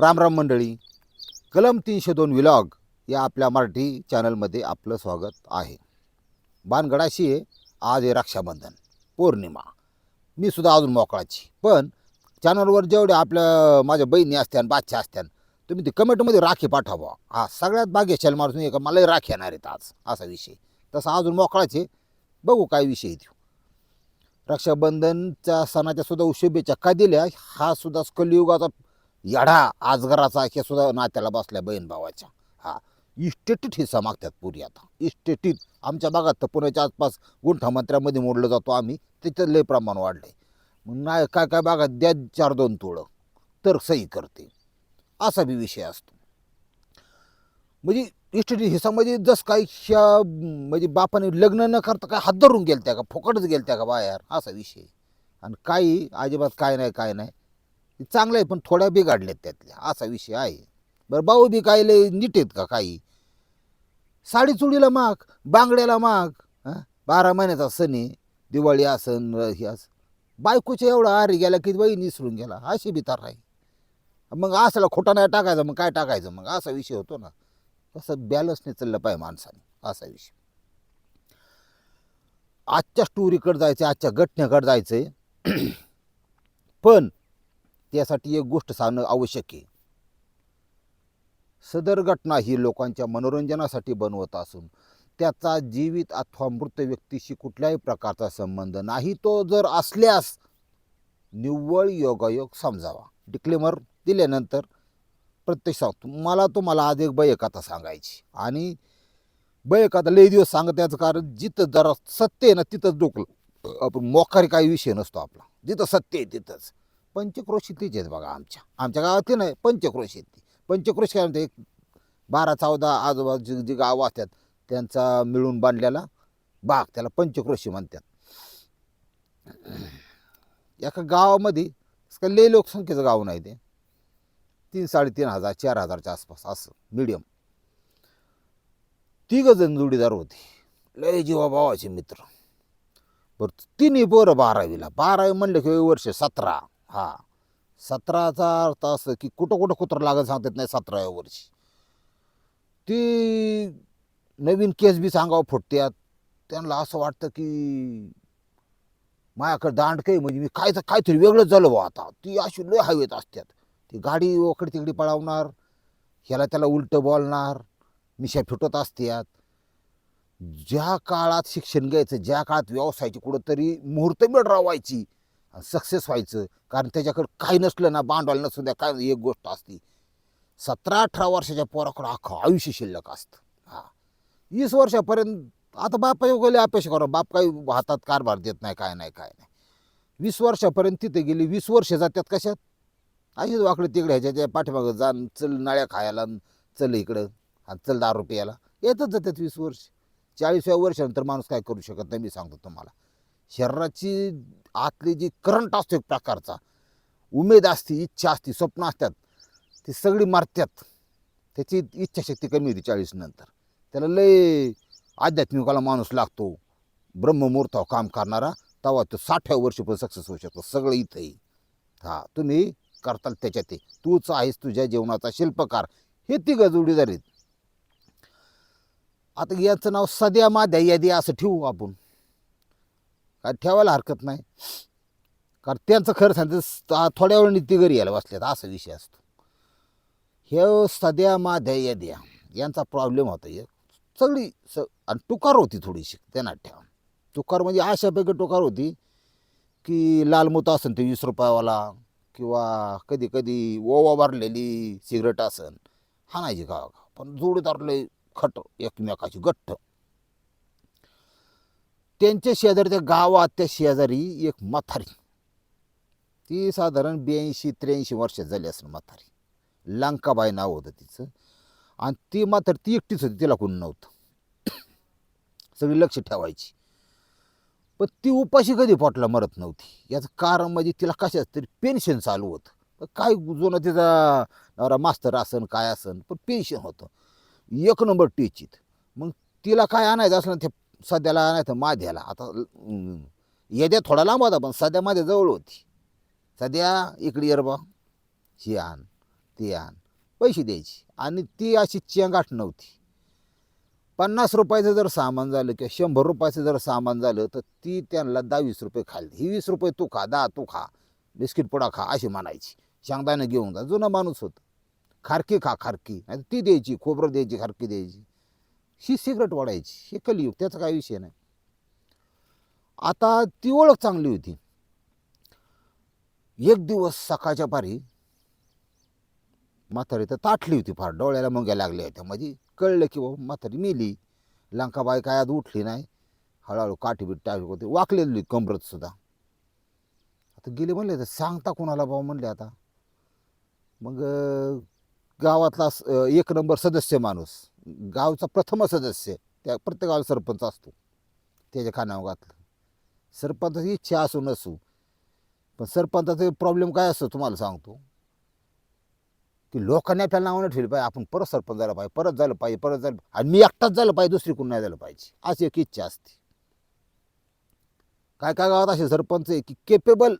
रामराम मंडळी. कलम तीनशे दोन विलॉग या आपल्या मराठी चॅनलमध्ये आपलं स्वागत आहे. बानगडाशी आहे आज आहे रक्षाबंधन पौर्णिमा. मी सुद्धा अजून मोकळाची. पण चॅनलवर जेवढे आपल्या माझ्या बहिणी असत्यान बादशा असत्यान तुम्ही ते कमेंटमध्ये राखी पाठवा. हा सगळ्यात भाग्यशाल माणूस एक मलाही राखी येणार आहेत आज असा विषय. तसा अजून मोकळाचे बघू काय विषय आहे रक्षाबंधनच्या सणाच्या सुद्धा शुभेच्छा का दिल्या? हा सुद्धा कलियुगाचा येढा आजगराचा हे सुद्धा नात्याला बसल्या बहीण भावाच्या. हा इस्टेटीत हिस्सा मागतात पुरी आता. इस्टेटीत. आमच्या भागात तर पुण्याच्या आसपास गुंठामंत्र्यामध्ये मोडलं जातो आम्ही. तिथं लय प्रमाण वाढलंय. मग नाही काय काय भागात द्या चार दोन तोळं तर सही करते. असा बी विषय असतो. म्हणजे इस्टेटीत हिस्सा म्हणजे जस काही ह्या म्हणजे बापाने लग्न न करता काय हात धरून गेलत्या का? फुकटच गेलत्या का बाहेर? असा विषय. आणि काही अजिबात काय नाही काय नाही. चांगलं आहे पण थोड्या बिघडल्यात त्यातल्या. असा विषय आहे. बरं भाऊ बी काय लय नीट आहेत का काही? साडी चुडीला माग बांगड्याला माग हां? बारा महिन्याचा सण आहे दिवाळी असन हे असं बायकोच्या एवढा आरी गेला की बाई निसरून गेला. अशी बी तर आहे मग असला खोटा नाही टाकायचा मग काय टाकायचं? मग असा विषय होतो ना. तसं बॅलन्सने चाललं पाहिजे माणसाने. असा विषय. आजच्या स्टोरीकडे जायचं आजच्या घटनेकडे जायचं पण त्यासाठी एक गोष्ट सांगणं आवश्यक आहे. सदर घटना ही लोकांच्या मनोरंजनासाठी बनवत असून त्याचा जीवित अथवा मृत व्यक्तीशी कुठल्याही प्रकारचा संबंध नाही तो जर असल्यास निव्वळ योगायोग समजावा. डिक्लेमर दिल्यानंतर प्रत्यक्ष सांगतो मला तुम्हाला आज एक बयकथा सांगायची आणि बयकथा लय दिवस सांगत कारण जिथं जरा सत्य आहे ना तिथंच डोकलं आपण मोकारी काही विषय नसतो आपला. जिथं सत्य आहे तिथंच. पंचक्रोशी तीच आहेत बघा आमच्या. आमच्या गावात नाही पंचक्रोशी आहेत ती पंचक्रोशी काय म्हणते एक बारा चौदा आजूबाजू जी गावं असतात त्यांचा मिळून बांधलेला बाग त्याला पंचक्रोशी म्हणतात. एका गावामध्ये लय लोकसंख्येचं गाव नाही ते. तीन साडेतीन हजार चार हजारच्या आसपास असं मिडियम तिघ जण जोडीदार होते. लय जीवाभावाचे मित्र. बरं तिन्ही पोरं बारावीला. बारावी म्हणलं की वर्ष सतरा. हा. सतराचा अर्थ असं की कुठं कुठं कुत्रं लागत सांगतात नाही सतराव्या वर्षी. ती नवीन केस बी सांगावं फुटत्यात. त्यांना असं वाटतं की माझ्याकडे दांड काही म्हणजे मी काय काहीतरी वेगळंच झालं बा आता. ती अशी लय हवेत असतात ती गाडी ओकडे तिकडे पळवणार ह्याला त्याला उलटं बोलणार मिशा फिटवत असत्यात. ज्या काळात शिक्षण घ्यायचं ज्या काळात व्यवसायाची कुठंतरी मुहूर्तमेढ रावायची सक्सेस व्हायचं. कारण त्याच्याकडे काही नसलं ना भांडवल नसून द्या काय एक गोष्ट असती. सतरा अठरा वर्षाच्या पोराकडं अख्खं आयुष्य शिल्लक असतं. हां. वीस वर्षापर्यंत आता बाप गेले अपेक्षा करा बाप काही हातात कारभार देत नाही काय नाही काय नाही. वीस वर्षापर्यंत तिथे गेली वीस वर्ष जातात कशात? अशीच वाकडे तिकडे ह्याच्या पाठीमागं जा चल नळ्या खायला चल इकडं हा चल दारू रुपयाला येतच जातात वीस वर्ष. चाळीसव्या वर्षानंतर माणूस काय करू शकत नाही मी सांगतो तुम्हाला. शरीराची आतली जी करंट असतो एक प्रकारचा उमेद असते इच्छा असते स्वप्न असतात ती सगळी मारतात. त्याची इच्छाशक्ती कमी होती चाळीस नंतर. त्याला लय आध्यात्मिकाला माणूस लागतो. ब्रह्ममुहूर्तावर हो, काम करणारा तेव्हा तो साठव्या वर्षी पण सक्सेस होऊ शकतो. सगळं इथंही हा तुम्ही करताल त्याच्यात तूच आहेस तुझ्या जीवनाचा शिल्पकार. हे ती जोडीदार झालीत आता याचं नाव सध्या माध्या यादी असं ठेवू आपण. काय ठेवायला हरकत नाही. कारण त्यांचं खरं सांगतं थोड्या वेळाने ती घरी यायला बसल्यात असा विषय असतो. हे सध्या माध्या याद्या यांचा प्रॉब्लेम होता एक. सगळी स आणि टुकार होती थोडीशी त्यांना ठेवा. टुकार म्हणजे अशापैकी टुकार होती की लाल लालमुत असन ते वीस रुपयावाला किंवा कधी कधी ओवा भरलेली सिगरेट असन. हाणायची गावागाव. पण जोडीदार लय खट एकमेकाची गठ्ठ. त्यांच्या शेजारी त्या गावात त्या शेजारी एक म्हातारी. ती साधारण ब्याऐंशी त्र्याऐंशी वर्ष झाली असेल म्हातारी. लंकाबाई नाव होतं तिचं. आणि ती म्हातारी ती एकटीच होती तिला कोण नव्हतं. सगळी लक्ष ठेवायची. पण ती उपाशी कधी पोटला मरत नव्हती. याचं कारण म्हणजे तिला कशाच तरी पेन्शन चालू होतं. काय जुनं तिचा नवरा मास्तर असन काय असन पण पेन्शन होतं. एक नंबर टीचित. मग तिला काय आणायचं असलं ना ते सध्याला नाही तर माध्याला. आता येद्या थोडा लांब होता पण सध्या माझ्या जवळ होती. सध्या इकडे येर बा. ही आण ती आण. पैसे द्यायची. आणि ती अशी चेंगाट नव्हती. पन्नास रुपयाचं जर सामान झालं किंवा शंभर रुपयाचं जर सामान झालं तर ती त्यांना दहा वीस रुपये खाली ही वीस रुपये तू खा दहा तू खा. बिस्किट पुडा खा अशी म्हणायची. शेंगदाणं घेऊन जा. जुना माणूस होता. खारकी खा खारकी. नाही ती द्यायची खोबरं द्यायची खारकी द्यायची. ही सिगरेट वाढायची हे कलियुग त्याचा काही विषय नाही. आता ती ओळख चांगली होती. एक दिवस सकाळच्या पारी म्हातारी तर ताटली होती फार डोळ्याला मुंग्या लागल्या होत्या. म्हणजे कळलं की बाबा म्हातारी मेली. लंकाबाई काय आज उठली नाही. हळूहळू काठी बीट टाकली होती. वाकलेली कमरत सुद्धा. आता गेले म्हणले तर सांगता कोणाला बाबा म्हणले आता. मग गावातला स- एक नंबर सदस्य माणूस. गावचा प्रथम सदस्य. त्या प्रत्येक गावाला सरपंच असतो. त्याच्या खानावगातलं घातलं. सरपंचाची इच्छा असू नसू. पण सरपंचाचा प्रॉब्लेम काय असतो तुम्हाला सांगतो. की लोकांनी आपल्याला नावं नाही ठेवली पाहिजे. आपण परत सरपंच झालं पाहिजे परत झालं पाहिजे परत झालं आणि मी एकटाच झालं पाहिजे दुसरी कोण नाही झालं पाहिजे. अशी एक इच्छा असते. काय काय गावात असे सरपंच आहे की केपेबल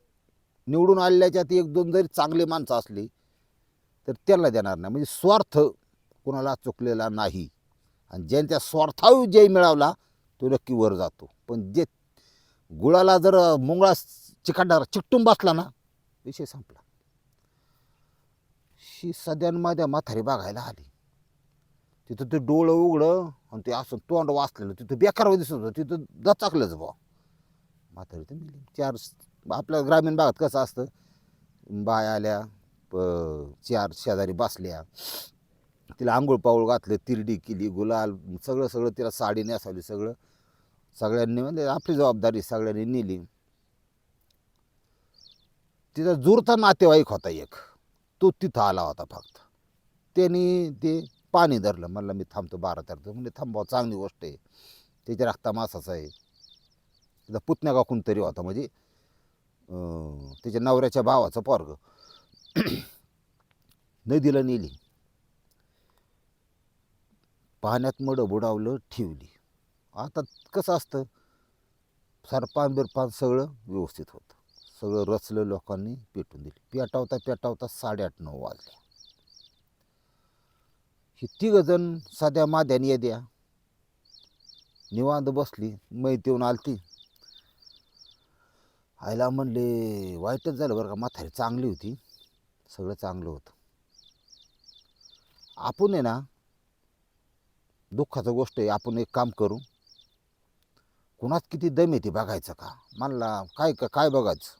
निवडून आलेल्याच्यात एक दोन जरी चांगले माणसं असली तर त्यांना देणार नाही. म्हणजे स्वार्थ कोणाला चुकलेला नाही. आणि ज्यांच्या स्वार्थावी जय मिळवला तो नक्की वर जातो. पण जे गुळाला जर मुंगळा चिकाडणार चिकटून बसला ना विषय संपला. शी सध्या म्हातारी बघायला आली. तिथं ते डोळं उघडं आणि ते असं तोंड वाचलेलं तिथं बेकार दिसत होतं तिथं दचाकलंच बा म्हातारी तर चार आपल्या ग्रामीण भागात कसं असतं? बाय आल्या प- चार शेजारी बसल्या. तिला आंघोळ पाऊळ घातलं तिरडी केली गुलाल सगळं सगळं तिला साडी नेसावली सगळं. सगळ्यांनी म्हणजे आपली जबाबदारी सगळ्यांनी नेली. तिचा जुरता नातेवाईक होता एक. तो तिथं आला होता फक्त. त्यांनी ते पाणी धरलं. म्हणलं मी थांबतो बारा तारखेला. म्हणजे थांबवा चांगली गोष्ट आहे. त्याच्या रक्ता मासाचा आहे. त्याचा पुतण्या का कोणतरी होता. म्हणजे त्याच्या नवऱ्याच्या भावाचं पोरग. नदीला नेली. पाण्यात मड बुडावलं ठेवली. आता कसं असतं? सरपान बिरपान सगळं व्यवस्थित होतं. सगळं रचलं लोकांनी पेटून दिली. पेटावता पेटावता साडेआठ नऊ वाजले. ही तिघ जण साध्या माध्याने द्या निवांत बसली मैत येऊन आलती. आईला म्हणले वाईटच झालं बरं का म्हातारी चांगली होती. सगळं चांगलं होतं. आपण आहे ना दुःखाचं गोष्ट आहे आपण एक काम करू. कुणात किती दम येते बघायचं का? म्हणला काय का काय बघायचं?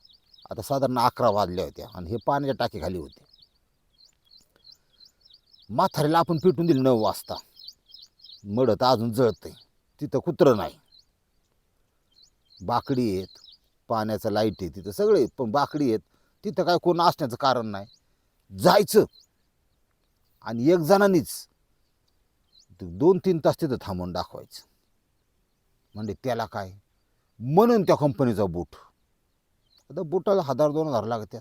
आता साधारण अकरा वाजल्या होत्या आणि हे पाण्याच्या टाकीखाली होते. म्हातारीला आपण पेटून दिलं नऊ वाजता. मडत अजून अजून आहे तिथं कुत्रं नाही. बाकडी आहेत पाण्याचं लाइट आहे तिथं सगळे पण बाकडी आहेत तिथं काय कोण असण्याचं कारण नाही. जायचं. आणि एक जणांनीच दोन तीन तास तिथं थांबून दाखवायचं. म्हणजे त्याला काय? म्हणून त्या कंपनीचा बूट आता बुटाला हजार दोन हजार लागतात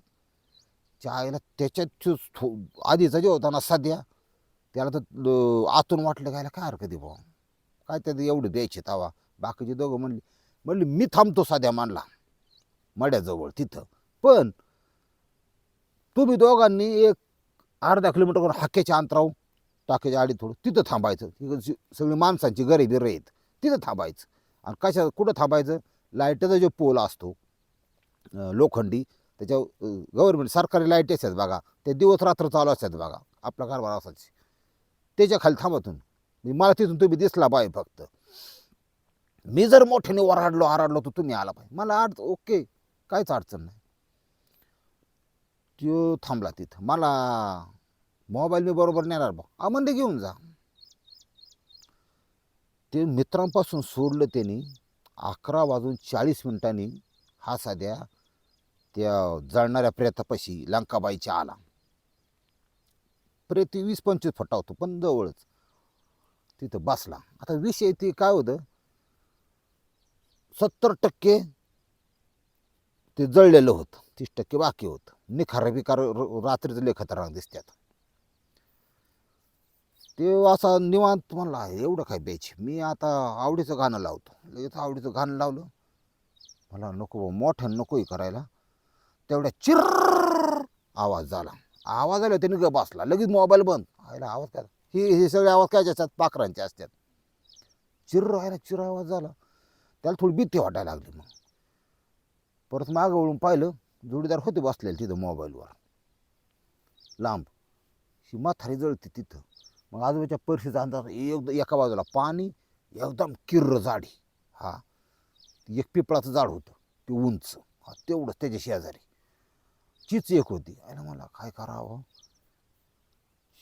चायला त्याच्यात थो- आधीचा जे होता ना सध्या त्याला तर आतून वाटलं गायला काय हरकत आहे भाऊ? काय त्यात एवढं द्यायचे तवा? बाकीचे दोघं म्हणले म्हणले मी थांबतो साध्या मानला. मड्याजवळ तिथं. पण तुम्ही दोघांनी एक अर्धा किलोमीटरवर हाक्याच्या अंतरावर टाक्याच्या आडी थोडं तिथं थांबायचं. सगळी माणसांची गरिबी बिरं तिथं थांबायचं. आणि कशा कुठं थांबायचं? लाईटचा जो पोल असतो लोखंडी त्याच्या गव्हर्मेंट सरकारी लाइट असतात बघा ते दिवस रात्र चालू असतात बघा आपला कारभार असायची त्याच्याखाली थांबा म्हणजे मला तिथून तुम्ही दिसला पाहिजे फक्त. मी जर मोठ्याने ओरडलो आराडलो तर तुम्ही आला पाहिजे. मला अड ओके काहीच अडचण नाही. तो थांबला तिथं. मला मोबाईल मी बरोबर नेणार बा. आमंडे घेऊन जा. ते मित्रांपासून सोडलं त्यांनी अकरा वाजून चाळीस मिनिटांनी हा साध्या त्या जळणाऱ्या प्रेतापाशी लंकाबाईच्या आला. प्रेत वीस पंचवीस फटा होतो पण जवळच. तिथं बसला. आता विषय ते काय होतं? सत्तर टक्के ते जळलेलं होतं. तीस टक्के बाकी होतं. निखार बिकार र- रात्रीचं लय खतरनाक दिसतात ते असा निवांत म्हणला एवढं काय बेच मी आता आवडीचं गाणं लावतो. लगेच आवडीचं गाणं लावलं. मला नको मोठं मोठ्यानं नकोही करायला. तेवढ्या चिर आवाज झाला. आवाज आला त्याने ग बसला. लगेच मोबाईल बंद. आयला आवाज काय? हे हे सगळे आवाज काय असतात पाखरांचे असतात चिर राहायला चिर आवाज झाला. त्याला थोडी भीती वाटायला लागली मग. परत मागं वळून पाहिलं. जोडीदार होते बसलेले तिथं मोबाईलवर. लांब. ही म्हातारी जळते तिथं. मग आजोबाच्या परिस्थितीचा अंदाज एकदम एका बाजूला पाणी एकदम किर्र जाडी हा. एक पिपळाचं झाड होतं. ते उंच. हा तेवढंच त्याच्या शेजारी. चीच एक होती. आणि मला काय करावं?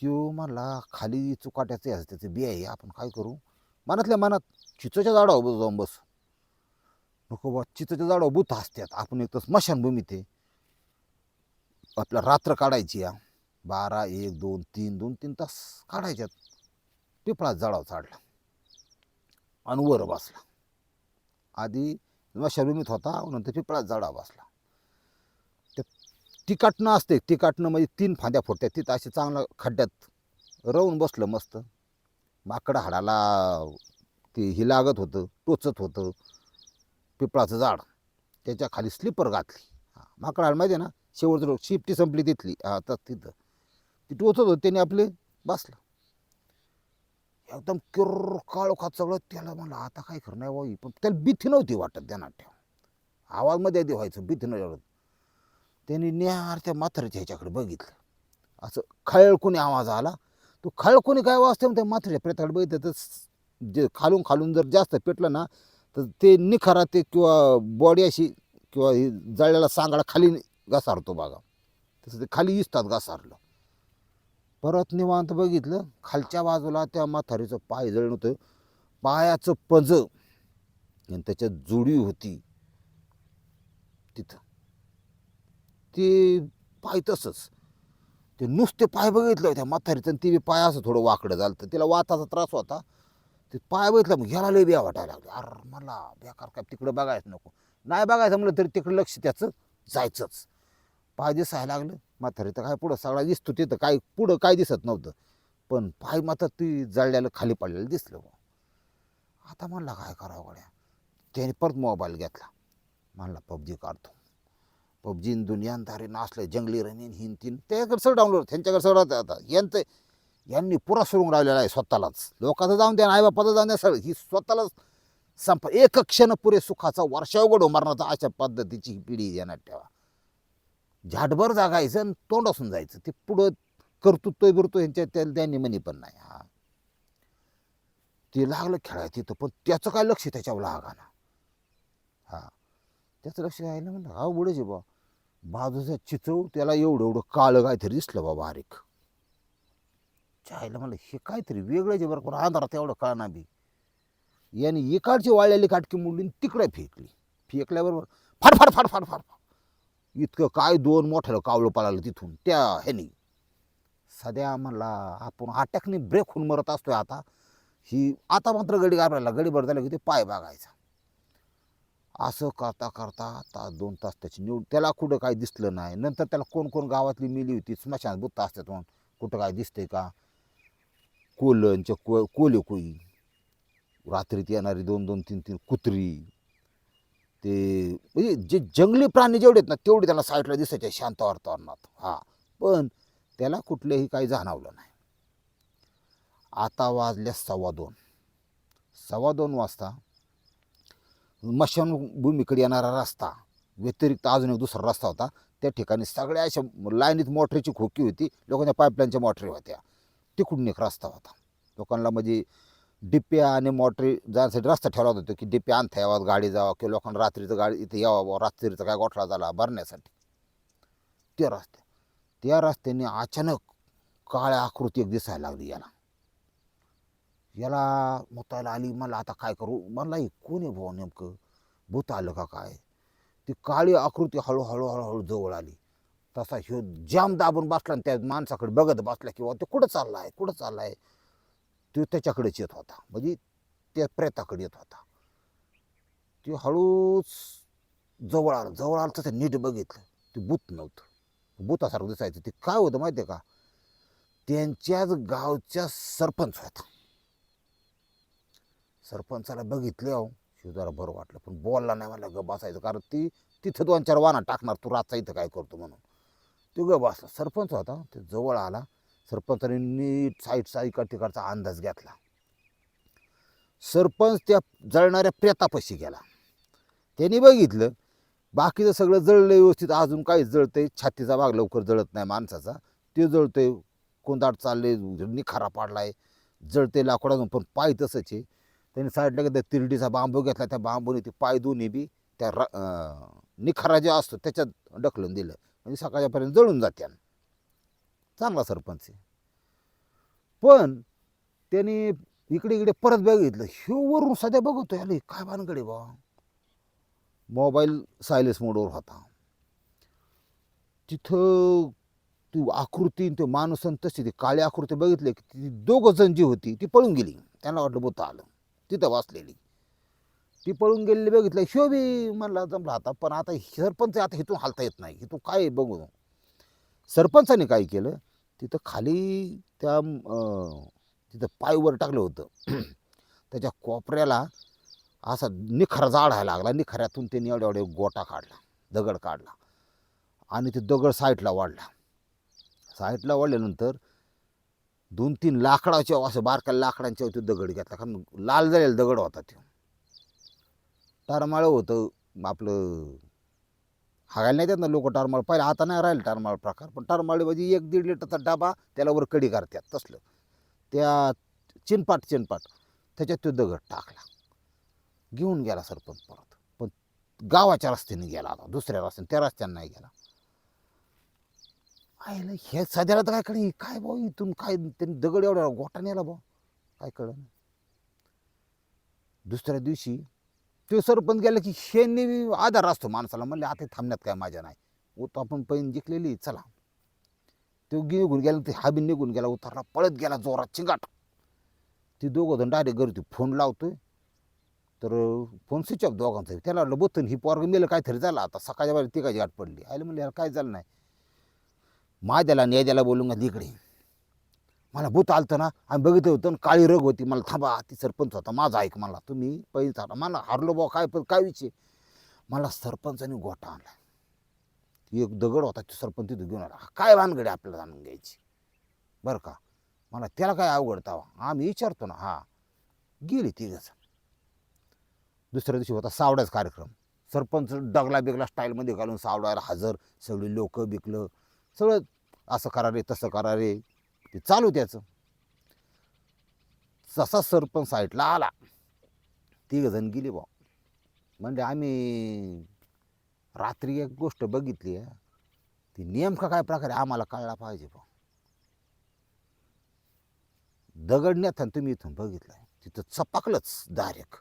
शिव मला खाली चुकाट्याचे आहे त्याचं बी आहे. आपण काय करू? मनातल्या मनात चिचोच्या झाडावर जाऊन बस. नको बा चिचोच्या झाडावर भूत असतात आपण एक तर स्मशानभूमी ते आपल्या रात्र काढायची या. बारा एक दोन तीन दोन तीन तास काढायच्यात. पिपळात जाडावं चाडला. आणि वर बसला. आधी स्मशानभूमीत होता नंतर पिपळात जाडा बसला. ते तिकाटणं असते तिकाटणं म्हणजे तीन फांद्या फुटत्या तिथं असे चांगलं खड्ड्यात राहून बसलं मस्त. माकडं हाडाला ते हे लागत होतं टोचत होतं. पिपळाचं झाड. त्याच्याखाली घातली. हां माकडाला माहिती आहे ना शेवटचं रोग शिफ्टी संपली तिथली. हां तर तिथं. ती टोचत होतं त्याने आपले बसलं. एकदम किर्र काळोखात सगळं त्याला म्हणलं आता काय खरं नाही बाई पण त्याला भीती नव्हती वाटत ध्यानात ठेव आवाजमध्ये आधी व्हायचं भीती नव्हती वाटत. त्यांनी न्यार त्या माथऱ्याच्या ह्याच्याकडे बघितलं. असं खळकुनी आवाज आला. तो खळकुनी काय वाजते मग त्या म्हाताऱ्याच्या प्रेताकडे बघितलं तर जे खालून खालून जर जास्त पेटलं ना तर ते निखारा ते किंवा बॉडी अशी किंवा ही जळलेला सांगाडा खाली घसारतो बघा. तसं ते खाली इसतात घसारलं. परत निवांत बघितलं खालच्या बाजूला त्या म्हातारीचं पाय जळण होतं. पायाचं पंज आणि त्याच्यात जुडी होती. तिथं. ते पाय तसंच. ते नुसते पाय बघितलं त्या म्हातारीचं आणि ती बी पाय असं थोडं वाकडं झालं तर तिला वाताचा त्रास होता. ते पाय बघितलं मग ह्याला लय बिया वाटायला लागले. अरे मला बेकार काय तिकडं बघायचं नको. नाही बघायचं म्हणलं तरी तिकडं लक्ष त्याचं जायचंच. पाय दिसायला लागलं म्हातारी तर काय पुढं सगळा दिसतो तिथं काय पुढं काय दिसत नव्हतं. पण पाय मात्र ती जळल्याला खाली पडलेलं दिसलं बुवा. आता म्हणला काय करावं गड्या? त्याने परत मोबाईल घेतला. म्हणला पबजी काढतो. पबजी दुनियादारी नासलं जंगली रनीन हिन तीन त्याच्याकडे सगळं डाउनलोड त्यांच्याकडे सगळं आता. यांचं यांनी पुरा सुरून राहिलेला आहे स्वतःलाच. लोकांचं जाऊन द्या आईबापाचं जाऊन द्या सगळं. ही स्वतःलाच संप एक क्षण पुरे सुखाचा वर्षावगड उभारण्याचा अशा पद्धतीची ही पिढी देण्यात ठेवा. झाटभर जागायचं आणि तोंड असून जायचं. ते पुढं कर्तृत्व बिरतो यांच्या त्या त्यांनी म्हणी पण नाही. हा. ते लागलं खेळायला तिथं पण त्याचं काय लक्ष त्याच्यावर लागाना? हा. त्याचं लक्ष राहिलं म्हणलं हा उडच बा. बाजूचा चिचव त्याला एवढं एवढं काळं काहीतरी दिसलं बा बारीक. चायला म्हणलं हे काहीतरी वेगळंच आहे बरं पण अंधारात एवढं कळना बी. याने इकडची वाळलेली काटकी मुडली आणि तिकडे फेकली. फेकल्याबरोबर फाड फाड फाड फाड फाड फाड. इतकं काय दोन मोठ्याला कावळं पळालं तिथून त्या ह्यानी. सध्या म्हणला आपण अटॅकने ब्रेक होऊन मरत असतोय आता. ही आता मात्र गडी घाबरायला गडी भर झालं की ते पाय बघायचा असं करता करता तास दोन तास त्याची निवड त्याला कुठं काय दिसलं नाही. नंतर त्याला कोण कोण गावातली मिली होती स्मशान बुत्ता असतात म्हणून. कुठं काय दिसतंय का? कोलंच्या को कोले कोळी रात्रीत येणारी दोन दोन तीन तीन कुत्री. ते म्हणजे जे जंगली प्राणी जेवढे आहेत ना तेवढे त्याला साईडला दिसायचे शांत वातावरणात. हा. पण त्याला कुठलंही काही जाणवलं नाही. आता वाजल्या सव्वा दोन. सव्वा दोन वाजता मशानभूमीकडे येणारा रस्ता व्यतिरिक्त अजून एक दुसरा रस्ता होता. त्या ठिकाणी सगळ्या अशा लाईनीत मोटरीची खोकी होती. लोकांच्या पाईपलाईनच्या मोटरी होत्या. तिकडून एक रस्ता होता. लोकांना म्हणजे डिप्या आणि मोटरी जाण्यासाठी रस्ता ठेवला होता की डिप्या आणता यावं गाडी जावा किंवा लोकांना रात्रीचं गाडी इथे यावं बुवा, रात्रीचा काय गोठळा झाला भरण्यासाठी. त्या रस्ते त्या रस्त्याने अचानक काळ्या आकृती एक दिसायला लागली याला. याला मुतायला आली मला आता काय करू? मला हे कोण आहे भाऊ नेमकं? भूत आलं का काय? ती काळी आकृती हळूहळू हळूहळू जवळ आली. तसा ह्यो जाम दाबून बसला आणि त्या माणसाकडे बघत बसला किंवा ते कुठं चालला आहे कुठं चालला आहे तो त्याच्याकडेच येत होता. म्हणजे त्या प्रेताकडे येत होता. ते हळूच जवळ आलं. जवळ आलं तसं नीट बघितलं. ते भूत नव्हतं. भूतासारखं दिसायचं. ते काय होतं माहिती आहे का? त्यांच्याच गावच्या सरपंच होता. सरपंचाला बघितले अहो शिव जरा बरं वाटलं. पण बोलला नाही मला ग बसायचं. कारण ती तिथं दोन चार वाना टाकणार. तू रातचा इथं काय करतो म्हणून. तो ग बसला. सरपंच होता. ते जवळ आला. सरपंचाने नीट साईड इकड तिकडचा अंदाज घेतला. सरपंच त्या जळणाऱ्या प्रेतापाशी गेला. त्यांनी बघितलं बाकीचं सगळं जळलं व्यवस्थित. अजून काहीच जळतंय? छातीचा भाग लवकर जळत नाही माणसाचा. ते जळतंय. कोंदाट चालले निखारा पाडलाय. जळते लाकडातून पण पाय तसंच आहे. त्यांनी साईडला घेतला तिरडीचा बांबू घेतला. त्या बांबूने ते पाय दोन्ही बी त्या र निखारा जे असतो त्याच्यात ढकलून दिलं. म्हणजे सकाळच्यापर्यंत जळून जात्यान चांगला सरपंच आहे. पण त्यांनी इकडे इकडे परत बघितलं ह्यो वरून सध्या बघतोय. अरे काय भानगडे बा. मोबाईल सायलेस मोडवर होता. तिथं ती आकृती आणि ते माणूस आणि तशी ती काळी आकृती बघितली की ती दोघं जण जी होती ती पळून गेली. त्यांना वाटलं बोत आलं. तिथं वाचलेली. ती पळून गेलेली बघितलं. ह्यो बी म्हणला जमला आता पण आता सरपंच आता इथून हालता येत नाही. इथून काय बघू. सरपंचाने काय केलं तिथं खाली त्या तिथं पायवर टाकलं होतं. त्याच्या कोपऱ्याला असा निखरा जाळायला लागला. निखऱ्यातून त्यांनी एवढ्या एवढे गोटा काढला दगड काढला आणि ते दगड साईडला वाढला. साईडला वाढल्यानंतर दोन तीन लाकडाच्या असं बारक्या लाकडांच्या होती दगड घेतला. कारण लाल झालेला दगड होता तो. टारमाळ होतं. आपलं हागायला नाही देत ना लोक टारमाळ. पहिले आता नाही राहील टारमाळ प्रकार. पण टारमाळी म्हणजे एक दीड लिटरचा डबा त्याला वर कडी करतात. तसलं. त्या चिनपाट चिनपाट. त्याच्यात तो दगड टाकला. घेऊन गेला सरपंच परत. पण गावाच्या रस्त्याने गेला आता. दुसऱ्या रस्त्याने. त्या रस्त्याने नाही गेला. आयला हे सध्याला तर काय कळे? काय भाऊ इथून काय? त्यांनी दगड एवढा गोटा नेला भाऊ. काय कळलं नाही. दुसऱ्या दिवशी तो सरपंच गेला की शेणने आधार असतो माणसाला. म्हणले आता थांबण्यात काय माझ्या नाही. उत आपण पैन जिंकलेली चला. तो निघून गेला ते हाबी निघून गेला उतरला पळत गेला जोरात चिंगाट. ती दोघं जण डायरेक्ट घरी फोन लावतोय. तर फोन स्विच ऑफ दोघांचा. त्याला वाटलं बोतन ही पोरग मेलं काहीतरी झालं आता. सकाळच्या बाहेर तिघाची गाठ पडली. आले म्हणले यार काय झालं नाही? माझ्याला न्यायद्याला बोलून घातली इकडे मला भूत आलतं ना आम्ही बघितलं होतं आणि काळी रग होती. मला थांबा ती सरपंच होता माझा ऐक मला. तुम्ही पैसे थांबा. मला हारलो बा काय पण काय विषय? मला सरपंचाने गोठा आणला. एक दगड होता तो सरपंच तिथं घेऊन आला. काय भानगडी आपल्याला जाणून घ्यायची? बरं का? मला त्याला काय अवघडतावा आम्ही विचारतो ना. हां. गेली तिघच दुसऱ्या दिवशी होता सावड्याचा कार्यक्रम. सरपंच डगला बिगला स्टाईलमध्ये घालून सावडायला हजर. सगळी लोकं बिकलं. सगळं असं करा रे तसं करा रे. ते चालू त्याचं. जसा सरपंच साईटला आला तिघ जण गेली बा म्हणजे आम्ही रात्री एक गोष्ट बघितली आहे. ती नेमका काय प्रकारे आम्हाला कळला पाहिजे बा दगड नेत तुम्ही इथून बघितलं तिथं चपाकलंच डायरेक्ट.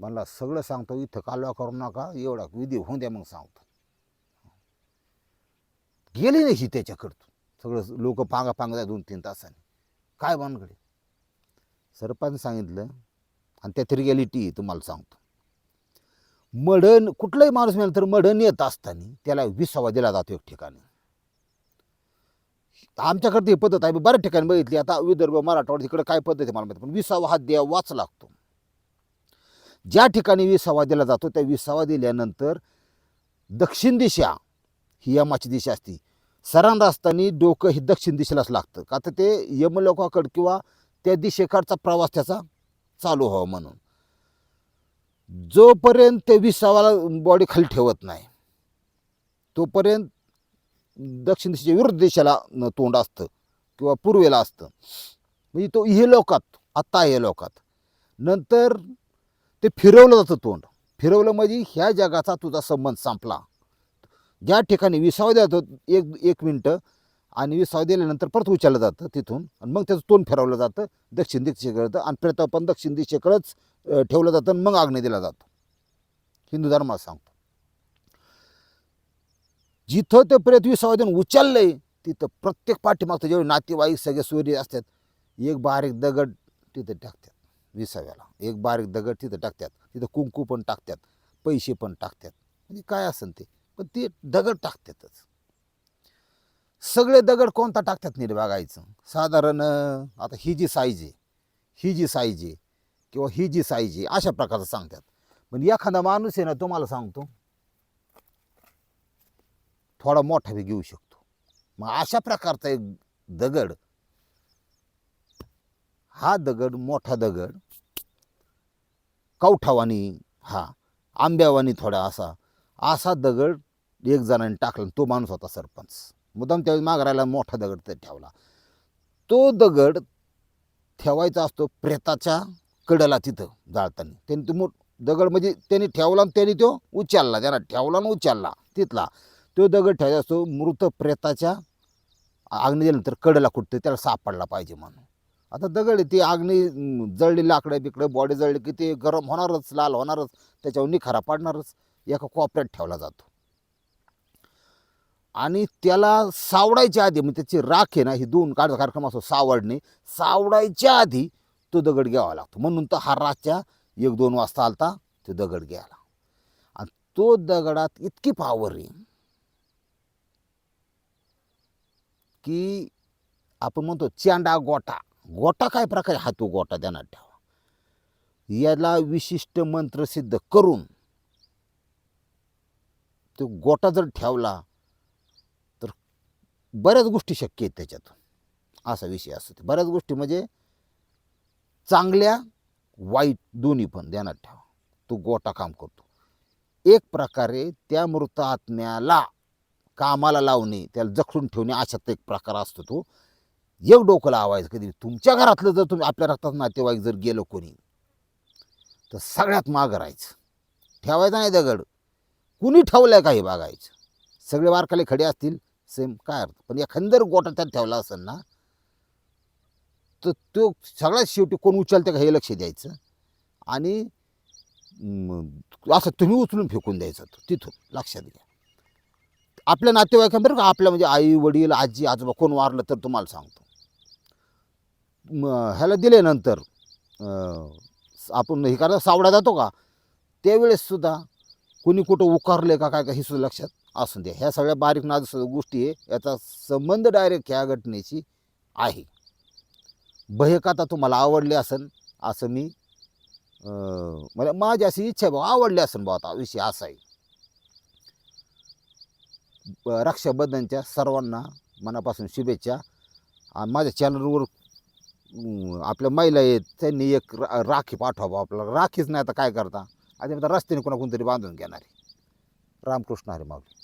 मला सगळं सांगतो इथं कालवा करू नका. एवढा विधी होऊन द्या मग सांगतो. गेली नाही ही त्याच्याकडून. सगळं लोक पांगा पांगा दोन तीन तासाने. काय भानगडे? सरपंच सांगितलं आणि त्यात रिॲलिटी तुम्हाला सांगतो. मडण कुठलाही माणूस मिळाला तर मडण येत असताना त्याला विसावा दिला जातो एक ठिकाणी. आमच्याकडे ही पद्धत आहे बऱ्याच ठिकाणी बघितली. आता विदर्भ मराठवाडा तिकडे काय पद्धत आहे मला माहिती पण विसावा हा द्यावाच लागतो. ज्या ठिकाणी विसावा दिला जातो त्या विसावा दिल्यानंतर दक्षिण दिशा ही यमाची दिशा असती. सरांना असताना डोकं हे दक्षिण दिशेलाच लागतं. का तर ते यमलोकाकडं किंवा त्या दिशेकडचा प्रवास त्याचा चालू व्हावा म्हणून. जोपर्यंत ते विसावाला बॉडी खाली ठेवत नाही तोपर्यंत दक्षिण दिशेच्या विरुद्ध दिशेला तोंड असतं किंवा पूर्वेला असतं. म्हणजे तो हे लोकात आत्ता हे लोकात. नंतर ते फिरवलं जातं तोंड. फिरवलं म्हणजे ह्या जगाचा तुझा संबंध संपला. ज्या ठिकाणी विसावा जातो एक एक मिनटं. आणि विसावा दिल्यानंतर परत उचललं जातं तिथून. आणि मग त्याचं तोंड फिरवलं जातं. दक्षिण दिशेकडं आणि प्रत पण दक्षिण दिशेकडंच ठेवलं जातं आणि मग आग्नेय दिला जातो. हिंदू धर्मात सांगतो. जिथं ते प्रेत विसावा देऊन उचललंय तिथं प्रत्येक पाठीमागचं जेवढे नातेवाईक सगळे सूर्य असतात एक बारीक दगड तिथं टाकतात विसाव्याला. एक बारीक दगड तिथं टाकतात. तिथं कुंकू पण टाकतात पैसे पण टाकतात. म्हणजे काय असेल ते? पण ते दगड टाकतातच. सगळे दगड कोणता टाकतात नीट बघायचं. साधारण आता ही जी साईज आहे ही जी साईज आहे किंवा ही जी साईज आहे अशा प्रकारचं सांगतात. पण एखादा माणूस आहे ना तुम्हाला सांगतो थोडा मोठा बी घेऊ शकतो. मग अशा प्रकारचा एक दगड हा दगड मोठा दगड कवठावानी हा आंब्यावानी थोडा असा असा दगड एक जणांनी टाकला आणि तो माणूस होता सरपंच. मुद्दाम त्यावेळी माघारायला मोठा दगड ते ठेवला. तो दगड ठेवायचा असतो प्रेताच्या कडला तिथं जाळताना. त्यांनी तो मोठ दगड म्हणजे त्यांनी ठेवला आणि त्यांनी तो उचलला त्यांना ठेवला आणि उचलला तिथला. तो दगड ठेवायचा असतो मृत प्रेताच्या आग्नी दिल्यानंतर कडला कुठतं त्याला सापडला पाहिजे म्हणून. आता दगड आहे, ती अग्नी जळली लाकडं बिकडं बॉडी जळली की ते गरम होणारच लाल होणारच त्याच्यावर निखारा पाडणारच एका कोपऱ्यात ठेवला जातो. आणि त्याला सावडायच्या आधी म्हणजे त्याची राख आहे ना ही दोन काढ कार्यक्रम असो सावडणे सावडायच्या आधी तो दगड घ्यावा लागतो. म्हणून तर हा रातच्या एक दोन वाजता आलता तो दगड घ्यायला आणि तो दगडात इतकी पावर आहे की आपण म्हणतो चांडा गोटा. गोटा काय प्रकारे हा तो गोटा ध्यानात ठेवा. याला विशिष्ट मंत्र सिद्ध करून तो गोटा जर ठेवला बऱ्याच गोष्टी शक्य आहेत त्याच्यात. असा विषय असतो ते बऱ्याच गोष्टी म्हणजे चांगल्या वाईट दोन्ही पण ध्यानात ठेवा. तो गोटा काम करतो. एक प्रकारे त्या मृत आत्म्याला कामाला लावणे त्याला जखडून ठेवणे अशात एक प्रकार असतो तो. एक डोकं लावायचं कधी? तुमच्या घरातलं जर तुम्ही आपल्या रक्तात नातेवाईक जर गेलो कोणी तर सगळ्यात मागं राहायचं. ठेवायचं नाही दगड. कुणी ठेवलं आहे काही बघायचं? सगळे वारखाले खडे असतील. सेम काय अर्थ? पण एखंदर गोटा त्यात ठेवला असेल ना तर तो सगळ्यात शेवटी कोण उचलते का हे लक्ष द्यायचं? आणि असं तुम्ही उचलून फेकून द्यायचं तो तिथून लक्षात घ्या. आपल्या नातेवाईकांबरोबर का आपल्या म्हणजे आई वडील आजी आजोबा कोण वारलं तर तुम्हाला सांगतो. म, ह्याला दिल्यानंतर आपण हे करा सावडा जातो का? त्यावेळेस सुद्धा कोणी कुठं उकारले का काय का हे सुद्धा लक्षात असून द्या. ह्या सगळ्या बारीक नाजूक गोष्टी आहे. याचा संबंध डायरेक्ट ह्या घटनेची आहे. भयकथा तुम्हाला आवडली असेल असं मी अं, मला माझी अशी इच्छा आहे आवडली असेल बा आता विषय असा आहे. रक्षाबंधनच्या सर्वांना मनापासून शुभेच्छा. आणि माझ्या चॅनलवर आपल्या महिला आहेत त्यांनी एक रा- राखी पाठवा आपल्याला. राखीच नाही आता काय करता? आणि आता रस्त्याने कोणा कोणतरी बांधून घेणार आहे. रामकृष्ण हरे माऊली.